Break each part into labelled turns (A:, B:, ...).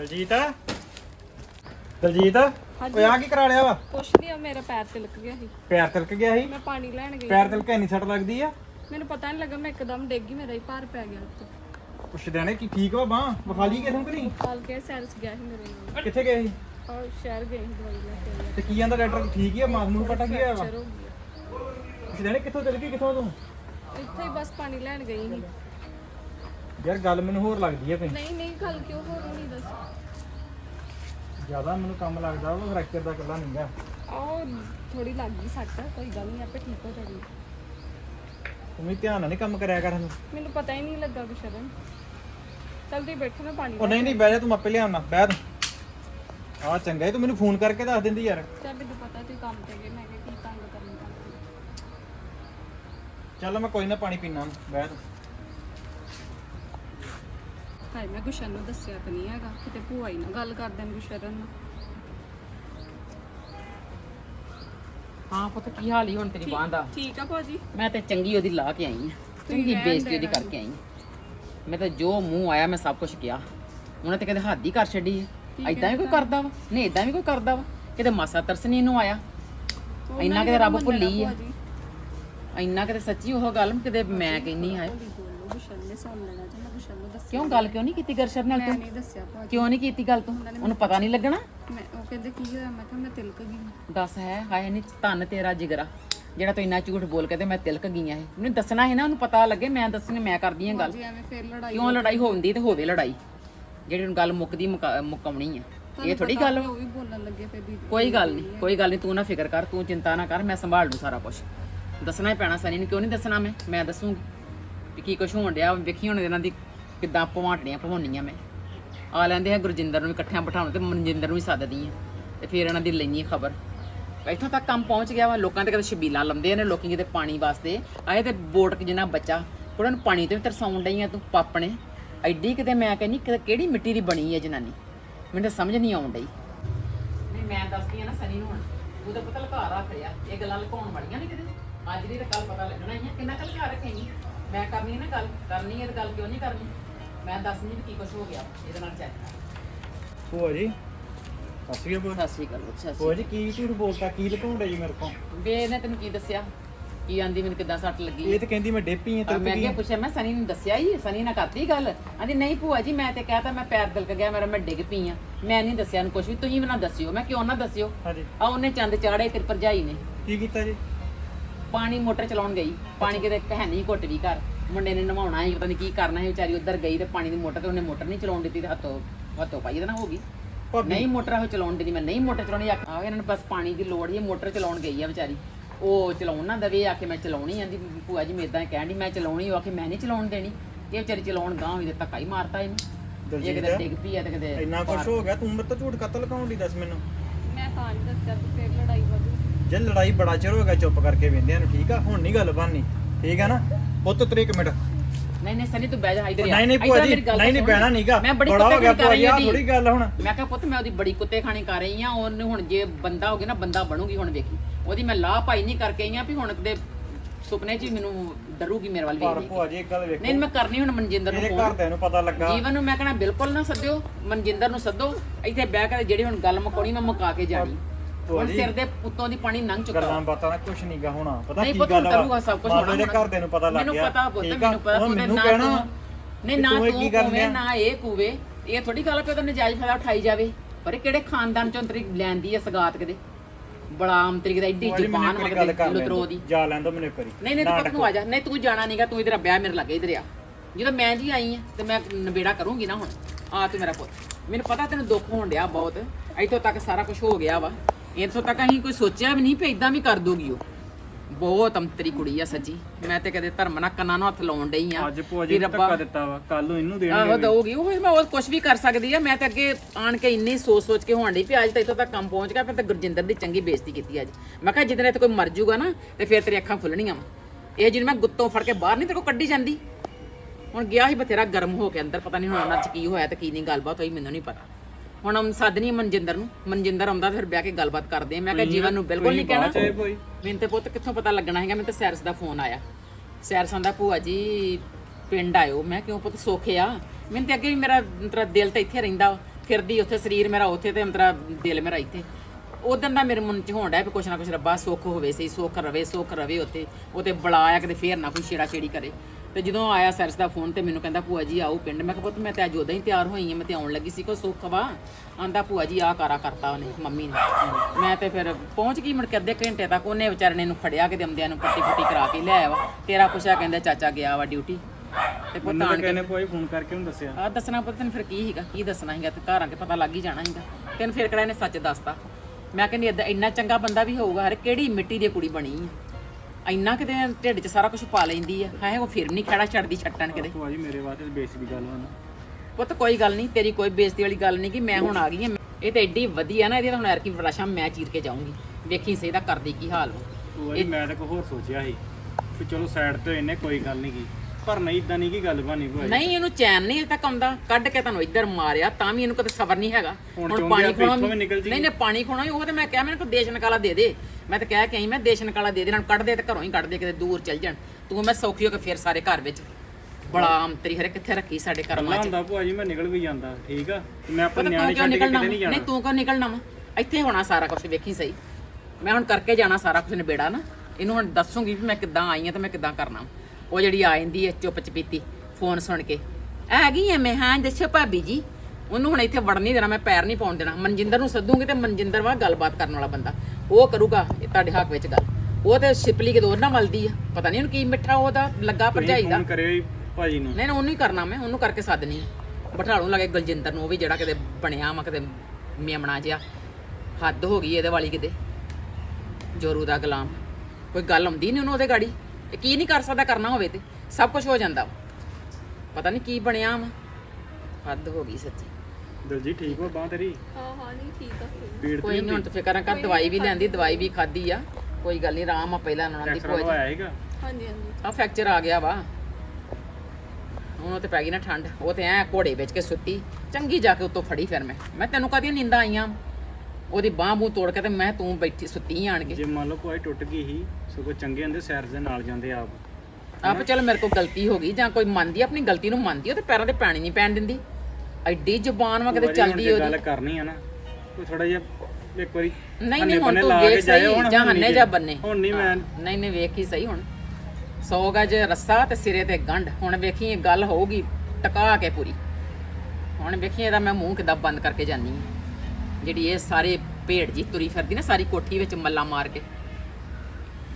A: ਦਲਜੀਤ? ਦਲਜੀਤ? ਓਏ ਆ ਕੀ ਕਰਾ ਲਿਆ ਵਾ?
B: ਕੁਛ ਨਹੀਂ ਮੇਰਾ ਪੈਰ ਤਿਲਕ ਗਿਆ ਸੀ।
A: ਪੈਰ ਤਿਲਕ ਗਿਆ ਸੀ?
B: ਮੈਂ ਪਾਣੀ ਲੈਣ ਗਈ
A: ਪੈਰ ਤਿਲਕ ਇੰਨੀ ਸੱਟ ਲੱਗਦੀ ਆ?
B: ਮੈਨੂੰ ਪਤਾ ਨਹੀਂ ਲੱਗਾ ਮੈਂ ਇੱਕਦਮ ਡਿੱਗ ਗਈ ਮੇਰਾ ਹੀ ਭਾਰ ਪੈ ਗਿਆ ਉੱਤੇ।
A: ਪੁੱਛਦੇ ਨੇ ਕਿ ਠੀਕ ਵਾ ਬਾਹ? ਵਿਖਾ ਲਈ ਕਿਥੋਂ ਕਿ ਨਹੀਂ?
B: ਕੱਲ ਕੇ ਸੈਲਸ ਗਿਆ ਸੀ ਮੇਰੇ ਨਾਲ।
A: ਕਿੱਥੇ ਗਏ ਸੀ?
B: ਔਰ ਸ਼ਹਿਰ ਗਏ ਸੀ ਦਵਾਈ ਲੈ ਕੇ।
A: ਤੇ ਕੀ ਕਹਿੰਦਾ ਡਾਕਟਰ ਠੀਕ ਹੀ ਆ ਮਾਸ ਨੂੰ ਪਟਾ ਗਿਆ ਵਾ? ਪੁੱਛਦੇ ਨੇ ਕਿੱਥੋਂ ਤਿਲਕੀ ਕਿੱਥੋਂ ਤੂੰ?
B: ਇੱਥੇ ਹੀ ਬਸ ਪਾਣੀ ਲੈਣ ਗਈ ਸੀ।
A: ਯਾਰ ਗੱਲ ਮੈਨੂੰ ਹੋਰ ਲੱਗਦੀ ਆ ਕੋਈ
B: ਨਹੀਂ ਨਹੀਂ ਗੱਲ ਕਿਉਂ ਹੋ ਰਹੀ ਦੱਸ?
A: ਜ਼ਿਆਦਾ ਮੈਨੂੰ ਕੰਮ ਲੱਗਦਾ ਉਹ ਫ੍ਰੈਕਚਰ ਦਾ ਕੱਲਾ ਨਹੀਂਗਾ
B: ਆਹ ਥੋੜੀ ਲੱਗ ਗਈ ਸੱਟ ਕੋਈ ਗੱਲ ਨਹੀਂ ਆਪੇ ਠੀਕ ਹੋ ਜਾਣੀ
A: ਤੂੰ ਵੀ ਧਿਆਨ ਨਾਲ ਨਹੀਂ ਕੰਮ ਕਰਿਆ ਕਰ ਇਹਨੂੰ
B: ਮੈਨੂੰ ਪਤਾ ਹੀ ਨਹੀਂ ਲੱਗਾ ਗੁਸ਼ਰਨ ਚੱਲ ਤੁਸੀਂ ਬੈਠੋ ਮੈਂ ਪਾਣੀ
A: ਉਹ ਨਹੀਂ ਨਹੀਂ ਬਹਿ ਜਾ ਤੂੰ ਆਪੇ ਲਿਆਉਣਾ ਬਹਿ ਤੂੰ। ਆ ਚੰਗਾ ਈ ਤੂੰ ਮੈਨੂੰ ਫੋਨ ਕਰਕੇ ਦੱਸ ਦਿੰਦੀ ਯਾਰ।
B: ਚੱਲ ਮੈਨੂੰ ਪਤਾ ਤੁਸੀਂ ਕੰਮ ਤੇ ਗਏ ਮੈਂ ਕਿਹਾ ਕੀ ਤੰਗ ਕਰਨ
A: ਚੱਲ ਮੈਂ ਕੋਈ ਨਾ ਪਾਣੀ ਪੀਣਾ ਬਹਿ ਤੂੰ।
B: ਹਾਏ ਮੈਂ ਗੁਸ਼ਨ ਨੂੰ ਦੱਸਿਆ ਤਾਂ ਨਹੀਂ ਹੈਗਾ। ਕਿਤੇ ਭੂਆ ਹੀ ਨਾ ਗੱਲ ਕਰ ਦੇਣ ਗੁਸ਼ਰਨ ਨਾਲ
C: ਹਾਂ ਪੁੱਤ ਕੀ ਹਾਲ ਹੀ ਹੁਣ ਤੇਰੀ ਬਾਂਹ ਦਾ?
B: ਠੀਕ ਆ ਭਾਜੀ।
C: ਮੈਂ ਤੇ ਚੰਗੀ ਉਹਦੀ ਲਾ ਕੇ ਆਈ ਆ। ਚੰਗੀ
B: ਰਹਿਣ
C: ਬੇਇੱਜ਼ਤੀ ਉਹਦੀ
B: ਦੇਣਾ
C: ਕਰਕੇ ਆਈ ਆਂ। ਮੈਂ ਤਾਂ ਜੋ ਮੂੰਹ ਆਇਆ ਮੈਂ ਸਭ ਕੁਝ ਕਿਹਾ। ਉਹਨੇ ਤੇ ਕਦੇ ਹੱਦ ਹੀ ਕਰ ਛੱਡੀ ਹੈ ਐਦਾਂ ਵੀ ਕੋਈ ਕਰਦਾ ਵਾ? ਨਹੀਂ ਐਦਾਂ ਵੀ ਕੋਈ ਕਰਦਾ ਵਾ? ਕਿਤੇ ਮਾਸਾ ਤਰਸ ਨਹੀਂ ਇਹਨੂੰ ਆਇਆ।
B: ਉਹਨਾਂ
C: ਇੰਨਾ
B: ਨੇ
C: ਕਿਤੇ ਰੱਬ
B: ਮੰਨਣਾ
C: ਭੁੱਲੀ ਆ।
B: ਭੂਆ ਜੀ।
C: ਇੰਨਾ ਕਿਤੇ ਸੱਚੀ ਉਹ ਗੱਲ ਕਿਤੇ ਮੈਂ ਕਹਿੰਨੀ ਹੈ।
B: ਗੁਸ਼ਨ ਨੇ ਸੁਣ ਲੈਣਾ ਜੇ ਮੈਂ ਗੁਸ਼ਨ ਨੂੰ ਦੱਸਿਆ
C: ਕਿਉਂ ਗੱਲ ਕਿਉਂ ਨਹੀਂ ਕੀਤੀ ਗਰਸ਼ਰ ਨਾਲ
B: ਮੈਂ
C: ਤੂੰ?
B: ਨਹੀਂ ਦੱਸਿਆ ਭਾਜੀ।
C: ਕਿਉਂ ਨਹੀਂ ਕੀਤੀ ਗੱਲ ਤੂੰ? ਉਹਨੂੰ ਪਤਾ ਨਹੀਂ ਲੱਗਣਾ?
B: ਮੈਂ ਉਹ ਕਹਿੰਦੇ ਕੀ ਹੋਇਆ? ਮੈਂ ਕਿਹਾ ਮੈਂ ਤਿਲਕ ਗਈ
C: ਦੱਸ ਹੈ ਹਾਏ ਨਹੀਂ ਧੰਨ ਤੇਰਾ ਜਿਗਰਾ। ਜਿਹੜਾ ਤੂੰ ਇੰਨਾ ਝੂਠ ਬੋਲ ਕੇ ਤੇ ਮੈਂ ਤਿਲਕ ਗਈ ਆ ਇਹ। ਮੈਨੂੰ ਦੱਸਣਾ ਹੈ ਨਾ ਉਹਨੂੰ ਪਤਾ ਲੱਗੇ ਮੈਂ ਦੱਸਣੀ ਮੈਂ ਕਰਦੀ ਆ ਗੱਲ।
B: ਜੀ ਐਵੇਂ ਫੇਰ ਲੜਾਈ
C: ਕਿਉਂ ਲੜਾਈ ਹੋਉਂਦੀ ਤੇ ਹੋਵੇ ਲੜਾਈ। ਜਿਹੜੀ ਹੁਣ ਗੱਲ ਮੁੱਕਦੀ ਮੁਕਾ- ਮੁਕਾਉਣੀ ਆ। ਇਹ ਥੋੜੀ ਗੱਲ ਵਾ।
B: ਉਹ ਵੀ ਬੋਲਣ ਲੱਗੇ ਫੇਰ ਦੀਦੀ
C: ਕੋਈ ਗੱਲ ਨਹੀਂ ਕੋਈ ਗੱਲ ਨਹੀਂ ਤੂੰ ਨਾ ਫਿਕਰ ਕਰ ਤੂੰ ਚਿੰਤਾ ਨਾ ਕਰ ਮੈਂ ਸੰਭਾਲ ਲੂ ਸਾਰਾ ਕੁਝ ਦੱਸਣਾ ਹੀ ਪੈਣਾ ਸਨੀ ਨੂੰ ਕਿਉਂ ਨਹੀਂ ਦੱਸਣਾ ਮੈਂ? ਮੈਂ ਦੱਸੂਗੀ। ਵੀ ਕੀ ਕੁਛ ਹੋਣ ਡਿਆ ਵੇਖੀ ਹੁਣ ਇਹਨਾਂ ਦੀ ਕਿੱਦਾਂ ਭਵਾਂਟਣੀਆਂ, ਭਵਾਉਣੀਆਂ ਮੈਂ। ਆ ਲੈਂਦੇ ਆ ਗੁਰਜਿੰਦਰ ਨੂੰ ਵੀ ਇਕੱਠਿਆਂ ਬਿਠਾਉਣ ਤੇ ਮਨਜਿੰਦਰ ਨੂੰ ਵੀ ਸੱਦਦੀ ਆ, ਤੇ ਫਿਰ ਇਹਨਾਂ ਦੀ ਲੈਣੀ ਖਬਰ। ਇੱਥੋਂ ਤੱਕ ਕੰਮ ਪਹੁੰਚ ਗਿਆ ਵਾ, ਲੋਕਾਂ ਤੇ ਕਦੇ ਛਬੀਲਾਂ ਲੰਦੇ ਨੇ, ਲੋਕੀ ਕਿਤੇ ਪਾਣੀ ਵਾਸਤੇ। ਆਏ ਤੇ ਬੋਟ ਜਿੰਨਾ ਬੱਚਾ, ਉਹਨਾਂ ਨੂੰ ਪਾਣੀ ਤੇ ਵੀ ਤਰਸਾਉਣ ਡਈ ਆ, ਤੂੰ ਪਾਪਣੇ ਐਡੀ ਕਿਤੇ ਮੈਂ ਕਹਿੰਨੀ ਕਿਹੜੀ ਮਿੱਟੀ ਦੀ ਬਣੀ ਹੈ ਜਨਾਨੀ? ਮੈਨੂੰ ਤਾਂ ਸਮਝ ਨਹੀਂ ਆਉਣ ਡਈ। ਨਹੀਂ, ਮੈਂ ਦੱਸਦੀ ਆ ਨਾ ਸਨੀ ਨੂੰ ਹੁਣ, ਤੂੰ ਪਤਾ ਲੁਕਾ ਰੱਖ ਲਿਆ, ਇਹ ਗੱਲਾਂ ਲੁਕਾਉਣ ਵਾਲੀਆਂ ਨਹੀਂ ਕਿਤੇ। ਅੱਜ ਨਹੀਂ ਤਾਂ ਕੱਲ ਪਤਾ ਲੱਗਣਾ ਹੀ ਆ, ਕਿੰਨਾ ਕੱਲ ਲੁਕਾ ਰੱਖੇਂਗੀ। ਮੈਂ ਕਰਨੀ ਹੈ ਨਾ ਗੱਲ ਕਰਨੀ ਹੈ ਤਾਂ ਗੱਲ ਕਿਉਂ ਨਹੀਂ ਕਰਨੀ? ਮੈਂ ਦੱਸਣੀ ਵੀ ਕੀ ਕੁਝ ਹੋ ਗਿਆ ਇਹਦੇ ਨਾਲ ਚੈੱਕ
A: ਭੂਆ ਜੀ ਸੱਸੀ ਬੋਲ
C: ਸਤਿ ਸ਼੍ਰੀ ਅਕਾਲ ਅੱਛਾ
A: ਭੂਆ ਜੀ ਕੀ ਝੂਠ ਬੋਲਤਾ ਕੀ ਲੁਕਾਉਂਦਾ ਜੀ ਮੇਰੇ ਕੋਲ?
C: ਵੇ ਇਹਨੇ ਤੈਨੂੰ ਕੀ ਦੱਸਿਆ? ਕੀ ਆਂਦੀ ਮੈਨੂੰ ਕਿੱਦਾਂ ਸੱਟ ਲੱਗੀ?
A: ਇਹ ਤੇ ਕਹਿੰਦੀ ਮੈਂ ਡੇਪੀ ਆ
C: ਤਾਂ ਮੈਂ ਕਿਹਾ ਪੁੱਛਿਆ ਮੈਂ ਸਨੀ ਨੂੰ ਦੱਸਿਆ ਹੀ ਸਨੀ ਨਾਲ ਕਰਤੀ ਗੱਲ। ਆਂਦੀ ਨਹੀਂ ਭੂਆ ਜੀ ਮੈਂ ਤੇ ਕਹਤਾ ਮੈਂ ਪੈਰ ਦਿਲਕ ਗਿਆ ਮੇਰਾ ਮੈਂ ਡਿੱਗ ਪਈ ਆ ਮੈਂ ਨਹੀਂ ਦੱਸਿਆ ਨੂੰ ਕੁਝ ਵੀ ਤੁਸੀਂ ਵੀ ਨਾ ਦੱਸਿਓ ਮੈਂ ਕਿਉਂ ਨਾ ਦੱਸਿਓ?
A: ਹਾਂਜੀ।
C: ਆ ਉਹਨੇ ਚੰਦ ਚਾੜੇ ਤੇ ਭਰਜਾਈ ਨੇ।
A: ਕੀ ਕੀਤਾ ਜੀ?
C: ਪਾਣੀ ਮੋਟਰ ਚਲਾਉਣ ਗਈ। ਪਾਣੀ ਕਿਤੇ ਹੈ ਨਹੀਂ ਘੁੱਟ ਵੀ ਘਰ। ਮੁੰਡੇ ਨੇ ਨਵਾਉਣਾ ਸੀ ਪਤਾ ਨਹੀਂ ਕੀ ਕਰਨਾ ਸੀ ਵਿਚਾਰੀ ਉੱਧਰ ਗਈ ਤੇ ਪਾਣੀ ਦੀ ਮੋਟਰ ਤੇ ਉਹਨੇ ਮੋਟਰ ਨਹੀਂ ਚਲਾਉਣ ਦਿੱਤੀ ਤੇ ਹੱਥੋਂ ਹੱਥੋਂ ਪਾਈ ਇਹਦੇ ਨਾਲ ਹੋ ਗਈ। ਨਹੀਂ ਮੋਟਰ ਉਹ ਚਲਾਉਣ ਦਿੱਤੀ ਮੈਂ ਨਹੀਂ ਮੋਟਰ ਚਲਾਉਣੀ ਆ ਇਹਨਾਂ ਨੂੰ ਬਸ ਪਾਣੀ ਦੀ ਲੋੜ ਹੀ ਹੈ, ਮੋਟਰ ਚਲਾਉਣ ਗਈ ਆ ਵਿਚਾਰੀ। ਉਹ ਚਲਾਉਣ ਨਾ ਦਵੇ ਆ ਕੇ ਮੈਂ ਚਲਾਉਣੀ ਆਂਦੀ ਭੂਆ ਜੀ ਮੈਂ ਇਦਾਂ ਕਹਿਣ ਦੀ ਮੈਂ ਚਲਾਉਣੀ ਉਹ ਆ ਕੇ ਮੈਂ ਨਹੀਂ ਚਲਾਉਣ ਦੇਣੀ। ਇਹ ਵਿਚਾਰੀ ਚਲਾਉਣ ਗਾਂ ਵੀ ਤੇ ਧੱਕਾ ਹੀ ਮਾਰਤਾ ਇਹਨੂੰ। ਇਹ ਕਿਤੇ ਡਿੱਗ ਪਈ ਆ ਤੇ ਕਿਤੇ
A: ਇੰਨਾ ਕੁਛ ਹੋ ਗਿਆ ਤੂੰ ਮੇਰੇ ਤੋਂ ਝੂਠ ਕਤਲ ਲੁਕਾਉਣ ਦੀ ਦੱਸ ਮੈਨੂੰ।
B: ਮੈਂ ਤਾਂ ਨਹੀਂ ਦੱਸਿਆ ਤੇ ਫੇਰ ਲੜਾਈ
A: ਜੇ ਲੜਾਈ ਬੜਾ ਚਿਰ ਹੋ ਗਿਆ ਚੁੱਪ ਕਰਕੇ ਵੇਂਦਿਆਂ ਨੂੰ ਠੀਕ ਆ? ਹੁਣ ਨਹੀਂ ਗੱਲ ਬਣਨੀ ਠੀਕ ਆ ਨਾ? ਪੁੱਤ ਤੇਰੇ ਇੱਕ ਮਿੰਟ।
C: ਨਹੀਂ ਨਹੀਂ ਸਨੀ ਤੂੰ ਬਹਿ ਜਾ ਇੱਧਰ
A: ਨਹੀਂ ਨਹੀਂ ਭੂਆ ਜੀ ਨਹੀਂ ਨਹੀਂ। ਬਹਿਣਾ ਨਹੀਂਗਾ
C: ਮੈਂ ਬੜੀ ਕੁੱਤੇ
A: ਆ ਥੋੜੀ ਗੱਲ ਹੁਣ।
C: ਮੈਂ ਕਿਹਾ ਪੁੱਤ ਮੈਂ ਉਹਦੀ ਬੜੀ ਕੁੱਤੇ ਖਾਣੀ ਕਰ ਰਹੀ ਆ ਉਹਨੂੰ ਹੁਣ ਜੇ ਬੰਦਾ ਹੋ ਗਿਆ ਨਾ ਬੰਦਾ ਬਣੂਗੀ ਹੁਣ ਵੇਖੀ। ਉਹਦੀ ਮੈਂ ਲਾਹ ਪਾਈ ਨਹੀਂ ਕਰਕੇ ਆਈ ਆ ਵੀ ਹੁਣ ਕਿਤੇ ਸੁਪਨੇ 'ਚ ਮੈਨੂੰ ਡਰੂਗੀ ਮੇਰੇ ਵੱਲ ਵੇਖ
A: ਪਰ
C: ਵੇਖ
A: ਭੂਆ ਜੀ ਇੱਕ ਗੱਲ ਵੇਖੋ।
C: ਨਹੀਂ ਮੈਂ ਕਰਨੀ ਹੁਣ ਮਨਜਿੰਦਰ ਨੂੰ ਫੋਨ
A: ਘਰਦਿਆਂ ਨੂੰ ਪਤਾ ਲੱਗਾ।
C: ਜੀਵਨ ਨੂੰ ਮੈਂ ਕਹਣਾ ਬਿਲਕੁਲ ਨਾ ਸੱਦਿਓ ਮਨਜਿੰਦਰ ਨੂੰ ਸੱਦੋ। ਇੱਥੇ ਬਹਿ ਕੇ ਜਿਹੜੀ ਹੁਣ ਗੱਲ ਮੁਕਾਉਣੀ ਮੈਂ ਮੁਕਾ ਕੇ ਜਾਣੀ।
A: ਭੂਆ
C: ਹੁਣ
A: ਜੀ।
C: ਸਿਰ ਦੇ ਉੱਤੋਂ ਦੀ ਪਾਣੀ ਲੰਘ ਚੁੱਕਾ।
A: ਗੱਲਾਂ ਬਾਤਾਂ ਦਾ ਕੁਝ ਨਹੀਂਗਾ ਹੋਣਾ। ਪਤਾ
C: ਨਹੀਂ
A: ਕੀ
C: ਪੁੱਤ
A: ਗੱਲ
C: ਹੁਣ ਕਰੂਗਾ ਸਭ ਕੁਝ
A: ਮਾਪੇ ਦੇ ਘਰਦਿਆਂ ਨੂੰ ਪਤਾ ਲੱਗ
C: ਮੈਨੂੰ
A: ਗਿਆ।
C: ਪਤਾ ਪੁੱਤ
A: ਠੀਕ ਆ?
C: ਮੈਨੂੰ ਪਤਾ
A: ਹੁਣ
C: ਤੂੰ ਤੇ
A: ਮੈਨੂੰ
C: ਨਾ
A: ਕਹਿਣਾ
C: ਤੂੰ- ਨਹੀਂ
A: ਕਿ
C: ਨਾ
A: ਤੂੰ ਇਹ
C: ਤੂੰ
A: ਕੀ ਕਰਨ
C: ਕੂਵੇ
A: ਡਿਆ?
C: ਨਾ ਇਹ ਕੂਵੇ। ਇਹ ਥੋੜੀ ਗੱਲ ਪਈ ਉਹਨੇ ਜਾਇਜ਼ ਫਾਇਦਾ ਉਠਾਈ ਜਾਵੇ। ਪਰ ਇਹ ਕਿਹੜੇ ਖਾਨਦਾਨ ਚੋਂ ਤੇਰੀ ਲੈਂਦੀ ਹੈ ਸਗਾਤ ਕਿਤੇ? ਬੜਾ ਆਮਤਰੀ ਦਾ ਐਡੀ
A: ਭੂਆ ਜੀ, ਮੈਨੂੰ
C: ਜ਼ੁਬਾਨ
A: ਇੱਕ ਵਾਰੀ ਗੱਲ ਕਰ
C: ਮਗਦੇ
A: ਲੈਣ
C: ਲੁਤਰੋ
A: ਦਿਓ।
C: ਦੀ।
A: ਜਾ ਲੈਣ ਦੋ ਮੈਨੂੰ ਇੱਕ ਵਾਰੀ।
C: ਨਹੀਂ ਨਹੀਂ ਤੂੰ
A: ਨਾ
C: ਪੁੱਤ ਨੂੰ ਆ ਜਾ। ਨਹੀਂ ਤੂੰ ਜਾਣਾ ਨਹੀਂਗਾ ਤੂੰ ਇਧਰ ਵਿਆਹ ਮੇਰੇ ਲੱਗੇ ਇਧਰ ਆ। ਜਦੋਂ ਮੈਂ ਜੀ ਆਈ ਆ ਤੇ ਮੈਂ ਨਵੇੜਾ ਕਰੂੰਗੀ ਨਾ ਹੁਣ। ਆ ਤੂੰ ਮੇਰਾ ਪੁੱਤ। ਮੈਨੂੰ ਪਤਾ ਤੈਨੂੰ ਦੁੱਖ ਹੋਣ ਡਿਆ ਬਹੁਤ। ਇੱਥੋਂ ਤੱਕ ਸਾਰਾ ਕੁਝ ਹੋ ਗਿਆ ਵਾ। ਇੱਥੋਂ ਤੱਕ ਅਸੀਂ ਕੋਈ ਸੋਚਿਆ ਵੀ ਨਹੀਂ ਵੀ ਇਦਾਂ ਵੀ ਕਰ ਦੋਗੀ ਉਹ। ਬਹੁਤ ਅੰਤਰੀ ਕੁੜੀ ਆ ਸੱਚੀ। ਮੈਂ ਤੇ ਕਦੇ ਧਰਮ ਨਾਲ ਕੰਨਾਂ ਨੂੰ ਹੱਥ ਲਾਉਣ ਡਈ ਆ।
A: ਅੱਜ ਭੂਆ
C: ਵੀ
A: ਜੀ
C: ਰੱਬਾ-
A: ਧੱਕਾ ਦਿੱਤਾ ਵਾ ਕੱਲ ਨੂੰ ਇਹਨੂੰ
C: ਆਹੋ
A: ਦੇਣਗੇ
C: ਦਊਗੀ। ਉਹ ਮੈਂ ਉਹ ਕੁਝ ਵੀ ਕਰ ਸਕਦੀ ਆ। ਮੈਂ ਤਾਂ ਅੱਗੇ ਆਣ ਕੇ ਇੰਨੀ ਸੋਚ ਸੋਚ ਕੇ ਹੋਣ ਡਈ ਵੀ ਅੱਜ ਤਾਂ ਇੱਥੋਂ ਤੱਕ ਕੰਮ ਪਹੁੰਚ ਗਿਆ ਫਿਰ ਤਾਂ ਗੁਰਜਿੰਦਰ ਦੀ ਚੰਗੀ ਬੇਇੱਜ਼ਤੀ ਕੀਤੀ ਅੱਜ। ਮੈਂ ਕਿਹਾ ਜਿੱਦਣ ਇੱਥੇ ਕੋਈ ਮਰ ਜਾਊਗਾ ਨਾ ਤੇ ਫਿਰ ਤੇਰੀ ਅੱਖਾਂ ਖੁੱਲਣੀਆਂ ਵਾ। ਇਹ ਜਿਹਨੂੰ ਮੈਂ ਗੁੱਤੋਂ ਫੜ ਕੇ ਬਾਹਰ ਨਹੀਂ ਤੇ ਕੋ ਕੱਢੀ ਜਾਂਦੀ। ਹੁਣ ਗਿਆ ਸੀ ਬਥੇਰਾ ਗਰਮ ਹੋ ਕੇ ਅੰਦਰ ਪਤਾ ਨਹੀਂ ਹੁਣ ਉਹਨਾਂ ਚ ਕੀ ਹੋਇਆ ਤੇ ਕੀ ਨਹੀਂ ਗੱਲਬਾਤ ਹੋਈ ਮੈਨੂੰ ਨਹੀਂ ਪਤਾ। ਹੁਣ ਹਮ ਸੱਦਨੀ ਮਨਜਿੰਦਰ ਨੂੰ। ਮਨਜਿੰਦਰ ਆਉਂਦਾ ਫਿਰ ਬਹਿ ਕੇ ਗੱਲਬਾਤ ਕਰਦੇ ਆ। ਮੈਂ ਕਿਹਾ ਜੀਵਨ ਨੂੰ ਬਿਲਕੁਲ ਨਹੀਂ ਕਹਿਣਾ। ਮੈਨੂੰ ਤੇ ਪੁੱਤ ਕਿੱਥੋਂ ਪਤਾ ਲੱਗਣਾ ਹੈਗਾ ਮੈਨੂੰ ਤੇ ਸੈਰਸ ਦਾ ਫੋਨ ਆਇਆ। ਸੈਰਸ ਦਾ ਭੂਆ ਜੀ ਪਿੰਡ ਆਇਓ। ਮੈਂ ਕਿਉਂ ਪੁੱਤ ਸੋਖੇ ਆ? ਮੈਨੂੰ ਤੇ ਅੱਗੇ ਵੀ ਮੇਰਾ ਤੇਰਾ ਦਿਲ ਤਾਂ ਇੱਥੇ ਰਹਿੰਦਾ। ਫਿਰਦੀ ਉੱਥੇ ਸਰੀਰ ਮੇਰਾ ਉੱਥੇ ਤੇ ਮੇਰਾ ਦਿਲ ਮੇਰਾ ਇੱਥੇ। ਉਦੋਂ ਦਾ ਮੇਰੇ ਮਨ ਚ ਹੋਣ ਡਿਆ ਵੀ ਕੁਛ ਨਾ ਕੁਛ ਰੱਬਾ ਸੁੱਖ ਹੋਵੇ ਸਹੀ ਸੁੱਖ ਰਵੇ ਸੁੱਖ ਰਵੇ ਉੱਥੇ। ਉਹ ਤੇ ਬੜਾ ਆਇਆ ਕਿਤੇ ਫੇਰ ਨਾ ਕੋਈ ਛੇੜਾ ਛੇੜੀ ਕਰੇ। ਤੇ ਜਦੋਂ ਆਇਆ ਸਰਸ ਦਾ ਫੋਨ ਤੇ ਮੈਨੂੰ ਕਹਿੰਦਾ ਭੂਆ ਜੀ ਆਓ ਪਿੰਡ। ਮੈਂ ਕਿਹਾ ਪੁੱਤ ਮੈਂ ਤੇ ਅੱਜ ਉਦਾਂ ਹੀ ਤਿਆਰ ਹੋਈ ਹਾਂ ਮੈਂ ਤੇ ਆਉਣ ਲੱਗੀ ਸੀ ਕੋਈ ਸੁੱਖ ਵਾ। ਆਂਦਾ ਭੂਆ ਜੀ ਆ ਕਾਰਾ ਕਰਤਾ ਉਹਨੇ ਮੰਮੀ ਨੇ। ਮੈਂ ਤੇ ਫਿਰ ਪਹੁੰਚ ਗਈ ਮੁੜ ਕੇ ਅੱਧੇ ਘੰਟੇ ਤੱਕ ਉਹਨੇ ਵਿਚਾਰੇ ਨੇ ਫੜਿਆ ਕੇ ਦਮਦਿਆਂ ਨੂੰ ਪੱਟੀ ਪੁੱਟੀ ਕਰਾ ਕੇ ਲਿਆਇਆ ਵਾ ਤੇਰਾ ਪੁੱਛਿਆ ਕਹਿੰਦਾ ਚਾਚਾ ਗਿਆ ਵਾ ਡਿਊਟੀ। ਤੇ ਪੁੱਤ ਆਣ ਕੇ
A: ਕੋਈ ਫੋਨ ਕਰਕੇ ਉਹਨੂੰ ਦੱਸਿਆ।
C: ਆ ਦੱਸਣਾ ਪੁੱਤ ਤੈਨੂੰ ਫਿਰ ਕੀ ਸੀਗਾ? ਕੀ ਦੱਸਣਾ ਸੀਗਾ? ਤੇ ਘਰ ਆ ਕੇ ਪਤਾ ਲੱਗ ਹੀ ਜਾਣਾ ਸੀਗਾ। ਤੈਨੂੰ ਫਿਰ ਕਿਹੜਾ ਇਹਨੇ ਸੱਚ ਦੱਸਤਾ? ਮੈਂ ਕਹਿੰਦੀ ਏਦਾਂ ਇੰਨਾ ਚੰਗਾ ਬੰਦਾ ਵੀ ਹੋਊਗਾ ਹਰ ਕਿਹੜੀ ਮਿੱਟੀ ਦੀ ਕੁੜੀ ਬਣੀ ਆ। ਇੰਨਾ ਕਿਤੇ ਢਿੱਡ 'ਚ ਸਾਰਾ ਕੁਝ ਪਾ ਲੈਂਦੀ ਆ। ਹੈ ਉਹ ਫਿਰ ਨਹੀਂ ਖੜਾ ਛੱਡਦੀ ਛੱਟਣ ਕਿਤੇ।
A: ਭੂਆ ਜੀ ਮੇਰੇ ਵਾਸਤੇ ਬੇਸ ਦੀ ਗੱਲ ਹੋਣਾ
C: ਪੁੱਤ ਕੋਈ ਗੱਲ ਨਹੀਂ ਤੇਰੀ ਕੋਈ ਬੇਇੱਜ਼ਤੀ ਵਾਲੀ ਗੱਲ ਨਹੀਂ ਕਿ ਮੈਂ ਹੁਣ ਆ ਗਈ ਆ। ਇਹ ਤਾਂ ਐਡੀ ਵਧੀਆ ਨਾ ਇਹਦੀ ਤਾਂ ਹੁਣ ਯਾਰ ਕੀ ਰਸ਼ਾ ਮੈਂ ਚੀਰ ਕੇ ਜਾਊਂਗੀ। ਵੇਖੀ ਸਹੀ ਦਾ ਕਰਦੀ ਕੀ ਹਾਲ ਵਾ।
A: ਭੂਆ ਜੀ ਮੈਂ ਤਾਂ ਕੋਈ ਹੋਰ ਸੋਚਿਆ ਸੀ ਕਿ ਚਲੋ ਸਾਈਡ ਤੇ ਇਹਨੇ ਕੋਈ ਗੱਲ ਨਹੀਂ ਕੀ ਪਰ ਨਹੀਂ ਇਦਾਂ ਨਹੀਂ ਕੀ ਗੱਲ ਬਣੀ ਭੂਆ ਜੀ।
C: ਨਹੀਂ ਇਹਨੂੰ ਚੈਨ ਨਹੀਂ ਅਜੇ ਤੱਕ ਆਉਂਦਾ। ਕੱਢ ਕੇ ਤੁਹਾਨੂੰ ਇੱਧਰ ਮਾਰਿਆ ਤਾਂ ਵੀ ਇਹਨੂੰ ਕਦੇ ਸਬਰ ਨਹੀਂ ਹੈਗਾ।
A: ਹੁਣ
C: ਹੁਣ
A: ਚਾਹੁੰਦੇ
C: ਪਾਣੀ
A: ਆ ਵੀ
C: ਖੋਣਾ
A: ਇੱਥੋਂ ਵੀ ਨਿਕਲ
C: ਨਹੀਂ ਨਹੀਂ ਪਾਣੀ ਖੋਣਾ ਉਹ ਤੇ ਮੈਂ ਕਿਹਾ ਮੈਨੂੰ ਕੋਈ ਦੇਸ਼ ਨਕਾਲਾ ਦੇ ਦੇ। ਮੈਂ ਤਾਂ ਕਹਿ ਕੇ ਆਈ ਮੈਂ ਦੇਸ਼ ਨਕਾਲਾ ਦੇ ਦੇ ਇਹਨਾਂ ਨੂੰ ਕੱਢ ਦੇ ਤੇ ਘਰੋਂ ਹੀ ਕੱਢ ਦੇ ਕਿਤੇ ਦੂਰ ਚੱਲ ਜਾਣ। ਤੂੰ ਮੈਂ ਸੌਖੀ ਹੋ ਕੇ ਫੇਰ ਸਾਰੇ ਘਰ ਵਿੱਚ ਬੜਾ ਅੰਤਰੀ ਹਰੇ ਕਿੱਥੇ ਰੱਖੀ ਸਾਡੇ
A: ਕੱਲਾ
C: ਕਰਮਾਂ 'ਚ?
A: ਹੁੰਦਾ ਭੂਆ ਜੀ ਮੈਂ ਨਿਕਲ ਵੀ ਜਾਂਦਾ ਠੀਕ ਆ? ਮੈਂ ਆਪਣੇ ਨਿਆਣੇ ਛੱਡ ਕੇ ਕਿਤੇ ਨਹੀਂ ਜਾਣਾ।
C: ਨਹੀਂ ਤੂੰ ਕਿਉਂ ਨਿਕਲਣਾ ਵਾ? ਇੱਥੇ ਹੋਣਾ ਸਾਰਾ ਕੁਝ ਵੇਖੀ ਸਹੀ। ਮੈਂ ਹੁਣ ਕਰਕੇ ਜਾਣਾ ਸਾਰਾ ਕੁਝ ਨਿਬੇੜਾ ਨਾ। ਇਹਨੂੰ ਹੁਣ ਦੱਸੂਗੀ ਵੀ ਮੈਂ ਕਿੱਦਾਂ ਆਈ ਆ ਤੇ ਮੈਂ ਕਿੱਦਾਂ ਕਰਨਾ ਉਹ ਜਿਹੜੀ ਆ ਜਾਂਦੀ ਹੈ ਚੁੱਪ ਚਪੀਤੀ ਫੋਨ ਸੁਣ ਕੇ। ਆ ਗਈ ਐ ਮੈਂ ਹਾਂ ਦੱਸੋ ਭਾਬੀ ਜੀ? ਉਹਨੂੰ ਹੁਣ ਇੱਥੇ ਵੜਨ ਨਹੀਂ ਦੇਣਾ ਮੈਂ ਪੈਰ ਨਹੀਂ ਪਾਉਣ ਦੇਣਾ। ਮਨਜਿੰਦਰ ਨੂੰ ਸੱਦੂਗੀ ਤੇ ਮਨਜਿੰਦਰ ਵਾ ਗੱਲਬਾਤ ਕਰਨ ਵਾਲਾ ਬੰਦਾ। ਉਹ ਕਰੂਗਾ ਇਹ ਤੁਹਾਡੇ ਹੱਕ ਵਿੱਚ ਗੱਲ। ਉਹ ਤੇ ਛਿਪਲੀ ਕੇ ਦੋਰ ਨਾਲ ਮਲਦੀ ਆ। ਪਤਾ ਨਹੀਂ ਉਹਨੂੰ ਕੀ ਮਿੱਠਾ ਉਹਦਾ ਲੱਗਾ ਭਰਜਾਈ ਦਾ।
A: ਕਰਿਓ ਭਾਜੀ ਨੂੰ।
C: ਨਹੀਂ ਨਾ ਉਹਨੂੰ ਹੀ ਕਰਨਾ ਮੈਂ ਉਹਨੂੰ ਕਰਕੇ ਸੱਦਨੀ ਬਿਠਾ ਲੂੰ ਲਗੇ ਗਲਜਿੰਦਰ ਨੂੰ ਉਹ ਵੀ ਜਿਹੜਾ ਕਿਤੇ ਬਣਿਆ ਵਾ ਕਿਤੇ ਮੇਮਣਾ ਜਿਹਾ। ਹੱਦ ਹੋ ਗਈ ਇਹਦੇ ਵਾਲੀ ਕਿਤੇ। ਜੋਰੂ ਦਾ ਗੁਲਾਮ। ਕੋਈ ਗੱਲ ਆਉਂਦੀ ਨਹੀਂ ਉਹਨੂੰ ਉਹਦੇ ਗਾੜੀ। ਇਹ ਕੀ ਨਹੀਂ ਕਰ ਸਕਦਾ ਕਰਨਾ ਹੋਵੇ ਤੇ। ਸਭ ਕੁਝ ਹੋ ਜਾਂਦਾ ਵਾ। ਪਤਾ ਨਹੀਂ ਕੀ ਬਣਿਆ ਵਾ। ਹੱਦ ਹੋ ਗਈ ਸੱਚੀ।
A: ਦਲਜੀ ਠੀਕ ਹੋ ਬਾਹ ਤੇਰੀ?
B: ਹਾਂ ਹਾਂ ਨਹੀਂ ਠੀਕ ਆ
A: ਪੀੜ
C: ਕੋਈ ਨਹੀਂ ਹੁਣ ਤਾਂ ਫਿਕਰ ਨਾ ਕਰ ਦਵਾਈ ਵੀ ਲੈਂਦੀ ਦਵਾਈ ਵੀ ਖਾਦੀ ਆ। ਕੋਈ ਗੱਲ ਨਹੀਂ ਆਰਾਮ ਆ ਪਹਿਲਾਂ ਉਹਨਾਂ ਦੀ
A: ਹੈਗਾ
B: ਹਾਂਜੀ ਹਾਂਜੀ।
C: ਆ ਫ੍ਰੈਕਚਰ ਆ ਗਿਆ ਵਾ। ਹੁਣ ਉਹ ਤੇ ਪੈ ਗਈ ਨਾ ਠੰਡ। ਉਹ ਤੇ ਐ ਘੋੜੇ ਵਿੱਚ ਕੇ ਸੁੱਤੀ। ਚੰਗੀ ਜਾ ਕੇ ਉੱਤੋਂ ਫੜੀ ਫਿਰ ਮੈਂ। ਮੈਂ ਤੈਨੂੰ ਕਦੀ ਨੀਂਦਾਂ ਆਈਆਂ। ਉਹਦੀ ਬਾਹ ਬੂ ਤੋੜ ਕੇ ਤੇ ਮੈਂ ਤੂੰ ਬੈਠੀ ਸੁੱਤੀ ਆਣ ਕੇ।
A: ਜੇ ਮੰਨ ਲਓ ਕੋਈ ਟੁੱਟ ਗਈ ਸੀ ਸਗੋਂ ਚੰਗੇ ਹੁੰਦੇ ਸੈਰ ਦੇ ਨਾਲ ਜਾਂਦੇ ਆਪ।
C: ਆਪ ਚੱਲ ਮੇਰੇ ਕੋਲ ਗਲਤੀ ਹੋ ਗਈ ਜਾਂ ਕੋਈ ਮੰਨਦੀ ਆਪਣੀ ਗਲਤੀ ਨੂੰ ਮੰਨਦੀ ਉਹ ਤੇ ਪੈਰਾਂ ਤੇ ਪਾਣੀ ਨਹੀਂ ਪੈਣ ਦਿੰਦੀ। ਐਡੀ ਜ਼ੁਬਾਨ ਵਾ ਕਿਤੇ ਚੱਲਦੀ ਉਹਦੀ।
A: ਗੱਲ ਕਰਨੀ ਆ ਨਾ ਕੋਈ ਥੋੜਾ ਜਿਹਾ ਇੱਕ ਵਾਰੀ
C: ਨਹੀਂ ਨਹੀਂ ਹੁਣ ਤੂੰ ਵੇਖ ਸਹੀ ਜਾਂ ਹੰਨੇ ਜਾਂ ਬੰਨੇ।
A: ਹੁਣ ਨਹੀਂ ਮੈਂ
C: ਨਹੀਂ ਨਹੀਂ ਵੇਖੀ ਸਹੀ ਹੁਣ। 100 ਗਜ ਰੱਸਾ ਤੇ ਸਿਰੇ ਤੇ ਗੰਢ। ਹੁਣ ਵੇਖੀ ਇਹ ਗੱਲ ਹੋਊਗੀ ਟਕਾ ਕੇ ਪੂਰੀ। ਹੁਣ ਵੇਖੀ ਇਹਦਾ ਮੈਂ ਮੂੰਹ ਕਿੱਦਾਂ ਬੰਦ ਕਰਕੇ ਜਾਨੀ ਜਿਹੜੀ ਇਹ ਸਾਰੇ ਭੇਡ ਜੀ ਤੁਰੀ ਫਿਰਦੀ ਨਾ ਸਾਰੀ ਕੋਠੀ ਵਿੱਚ ਮੱਲਾ ਮਾਰ ਕੇ।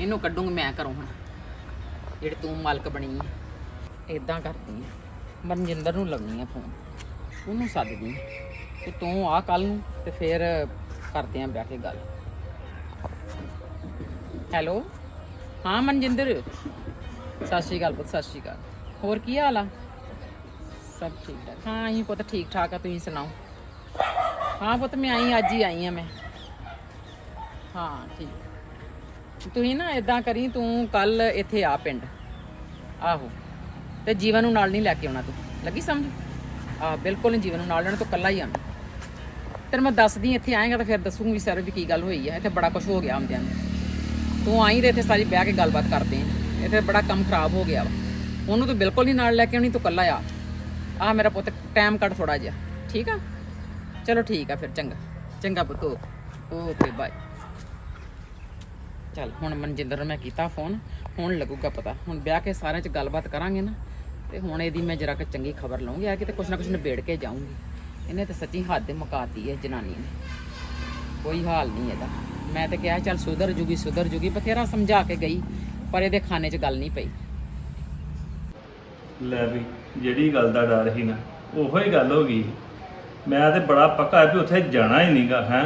C: ਇਹਨੂੰ ਕੱਢੂੰਗੀ ਮੈਂ ਘਰੋਂ ਹੁਣ। ਜਿਹੜੀ ਤੂੰ ਮਾਲਕ ਬਣੀ ਆ। ਇਦਾਂ ਕਰਦੀ ਆ। ਮਨਜਿੰਦਰ ਨੂੰ ਲਾਉਣੀ ਆ ਫੋਨ ਉਹਨੂੰ ਸੱਦਦੀ ਆ ਤੂੰ ਆ ਕੱਲ ਨੂੰ ਤੇ ਫੇਰ ਕਰਦੇ ਆਂ ਬਹਿ ਕੇ ਗੱਲ। ਹੈਲੋ? ਹਾਂ ਮਨਜਿੰਦਰ? ਸਤਿ ਸ਼੍ਰੀ ਅਕਾਲ ਪੁੱਤ, ਸਤਿ ਸ਼੍ਰੀ ਅਕਾਲ। ਹੋਰ ਕੀ ਹਾਲ ਆ? ਸਭ ਠੀਕ ਠਾਕ। ਹਾਂ, ਅਸੀਂ ਪੁੱਤ ਠੀਕ ਠਾਕ ਆ, ਤੁਸੀਂ ਸੁਣਾਓ? ਹਾਂ ਪੁੱਤ, ਮੈਂ ਆਈ, ਅੱਜ ਹੀ ਆਈ ਆ ਮੈਂ। ਹਾਂ, ਠੀਕ। ਤੁਸੀਂ ਨਾ ਇਦਾਂ ਕਰੀ, ਤੂੰ ਕੱਲ ਇੱਥੇ ਆ ਪਿੰਡ। ਆਹੋ। ਤੇ ਜੀਵਨ ਨੂੰ ਨਾਲ ਨਹੀਂ ਲੈ ਕੇ ਆਉਣਾ ਤੂੰ। ਲੱਗੀ ਸਮਝ? ਆ, ਬਿਲਕੁਲ ਨਹੀਂ ਜੀਵਨ ਨੂੰ ਨਾਲ ਲੈਣ ਤੂੰ ਕੱਲਾ ਹੀ ਆਣਾ ਤੈਨੂੰ ਮੈਂ ਦੱਸਦੀ ਇੱਥੇ ਆਏਗਾ ਤਾਂ ਫਿਰ ਦੱਸੂਗੀ ਸਰ ਵੀ ਕੀ ਗੱਲ ਹੋਈ ਹੈ ਇੱਥੇ ਬੜਾ ਕੁਝ ਹੋ ਗਿਆ ਆਉਂਦਿਆਂ ਨੂੰ। ਤੂੰ ਆਈ ਤੇ ਇੱਥੇ ਸਾਰੀ ਬਹਿ ਕੇ ਗੱਲਬਾਤ ਕਰਦੇ ਆਂ। ਇੱਥੇ ਬੜਾ ਕੰਮ ਖਰਾਬ ਹੋ ਗਿਆ ਵਾ। ਉਹਨੂੰ ਤੂੰ ਬਿਲਕੁਲ ਨਹੀਂ ਨਾਲ ਲੈ ਕੇ ਆਉਣੀ, ਤੂੰ ਕੱਲਾ ਆ। ਆ ਮੇਰਾ ਪੁੱਤ ਟਾਈਮ ਕੱਢ ਥੋੜਾ ਜਿਹਾ। ਠੀਕ ਆ? ਚਲੋ ਠੀਕ ਆ ਫਿਰ, ਚੰਗਾ। ਚੰਗਾ ਪੁੱਤ ਓਕੇ ਬਾਏ ਚੱਲ, ਹੁਣ ਮਨਜਿੰਦਰ ਨੂੰ ਮੈਂ ਕੀਤਾ ਫੋਨ ਹੁਣ ਲੱਗੂਗਾ ਪਤਾ। ਹੁਣ ਵਿਆਹ ਕੇ ਸਾਰਿਆਂ 'ਚ ਗੱਲਬਾਤ ਕਰਾਂਗੇ ਨਾ। ਤੇ ਹੁਣ ਇਹਦੀ ਮੈਂ ਜਰਾ ਕਿ ਚੰਗੀ ਖਬਰ ਲਵਾਂਗੀ ਆ ਕਿਤੇ ਕੁਛ ਨਾ ਕੁਛ ਨਿਬੇੜ ਕੇ ਜਾਊਂਗੀ। ਇਹਨੇ ਤਾਂ ਸੱਚੀ ਹੱਦ ਮੁਕਾਤੀ ਹੈ ਜਨਾਨੀ ਨੇ। ਕੋਈ ਹਾਲ ਨਹੀਂ ਇਹਦਾ। ਮੈਂ ਤਾਂ ਕਿਹਾ ਚੱਲ ਸੁਧਰ ਜੂਗੀ ਸੁਧਰ ਜੂਗੀ, ਬਥੇਰਾ ਸਮਝਾ ਕੇ ਗਈ, ਪਰ ਇਹਦੇ ਖਾਨੇ 'ਚ ਗੱਲ ਨਹੀਂ ਪਈ।
D: ਲੈ ਵੀ, ਜਿਹੜੀ ਗੱਲ ਦਾ ਡਰ ਸੀ ਨਾ, ਉਹੋ ਹੀ ਗੱਲ ਹੋ ਗਈ ਮੈਂ ਤੇ ਬੜਾ ਪੱਕਾ ਵੀ ਉੱਥੇ ਜਾਣਾ ਹੀ ਨਹੀਂਗਾ ਹੈ।